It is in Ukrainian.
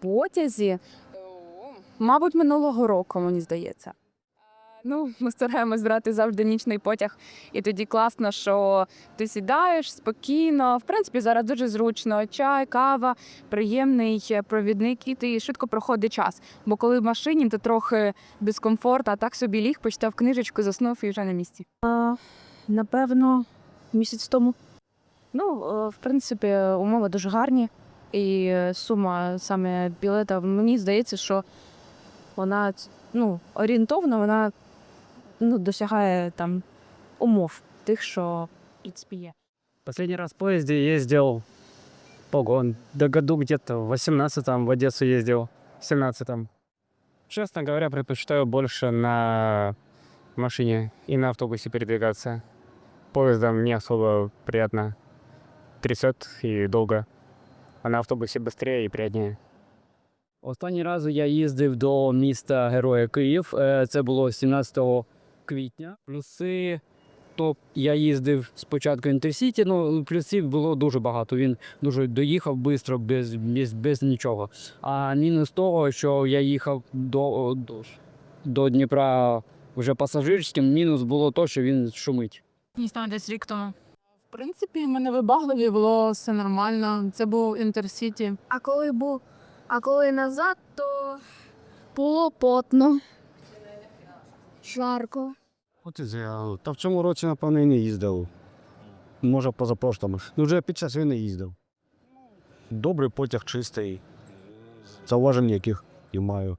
потязі. Мабуть, минулого року, мені здається. Ну, ми стараємось брати завжди нічний потяг, і тоді класно, що ти сідаєш спокійно. В принципі, зараз дуже зручно. Чай, кава, приємний е, провідник, і ти швидко проходить час. Бо коли в машині, то трохи дискомфорт, а так собі ліг, почитав книжечку, заснув і вже на місці. Напевно, місяць тому. Ну, е, в принципі, умови дуже гарні, і е, сума саме білета, мені здається, що вона ну, орієнтовно вона ну, досягає там умов тих, що в принципі є. Последний раз в поезде ездил погон. До году где-то в 18-м в Одессу ездил, в 17-м. Честно говоря, предпочитаю больше на машине и на автобусе передвигаться. Поездом не особо приятно. Трясет и долго. А на автобусе быстрее и приятнее. Останній раз я їздив до міста Героя Київ. Е, Це було 17 квітня. Плюси, то я їздив спочатку інтерсіті, ну плюсів було дуже багато. Він дуже доїхав швидко, без, без, без нічого. А мінус того, що я їхав до, до, до Дніпра вже пасажирським, мінус було то, що він шумить. Дійсно, десь рік тому. В принципі, в мене вибагливі було все нормально. Це був інтерсіті. А коли був, а коли назад, то було потно. Жарко. От і зря. Та в цьому році, напевно, і не їздив. Може, позапрошлому. Ну, вже під час війни їздив. Добрий потяг чистий. Зауважень яких і маю.